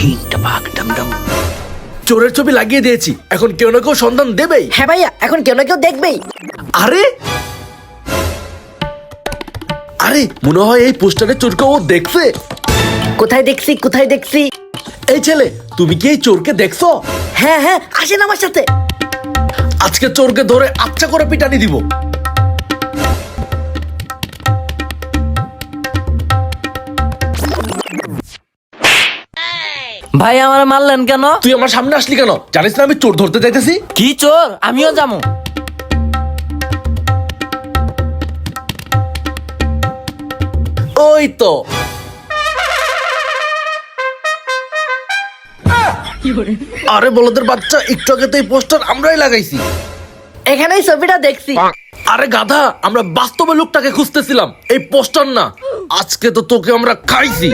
ঝিং টাপাক Dom Dom চোরের ছবি লাগিয়ে দিয়েছি। এখন কেউ না কেউ সন্ধান দেবেই। হ্যাঁ ভাইয়া এখন কেউ না কেউ দেখবেই। আরে! আরে মনে হয় এই পোস্টারের চোরকে ও দেখছে। কোথায় দেখছি কোথায় দেখছি? এই ছেলে তুমি কি এই চোরকে দেখছ? হ্যাঁ হ্যাঁ আসেন আমার সাথে। আজকে চোরকে ধরে আচ্ছা করে পিটানি দিব। ভাই আমার মারলেন কেন? তুই আমার সামনে আসলি কেন? জানিস না আমি চোর ধরতে যাইতেছি? কি চোর? আমিও যাব। ওই তো। আরে বলদের বাচ্চা একটু আগে তো এই পোস্টার আমরাই লাগাইছি। এখানেই ছবিটা দেখছি। আরে গাধা আমরা বাস্তবে লোকটাকে খুঁজতেছিলাম। এই পোস্টার না আজকে তো তোকে আমরা খাইছি।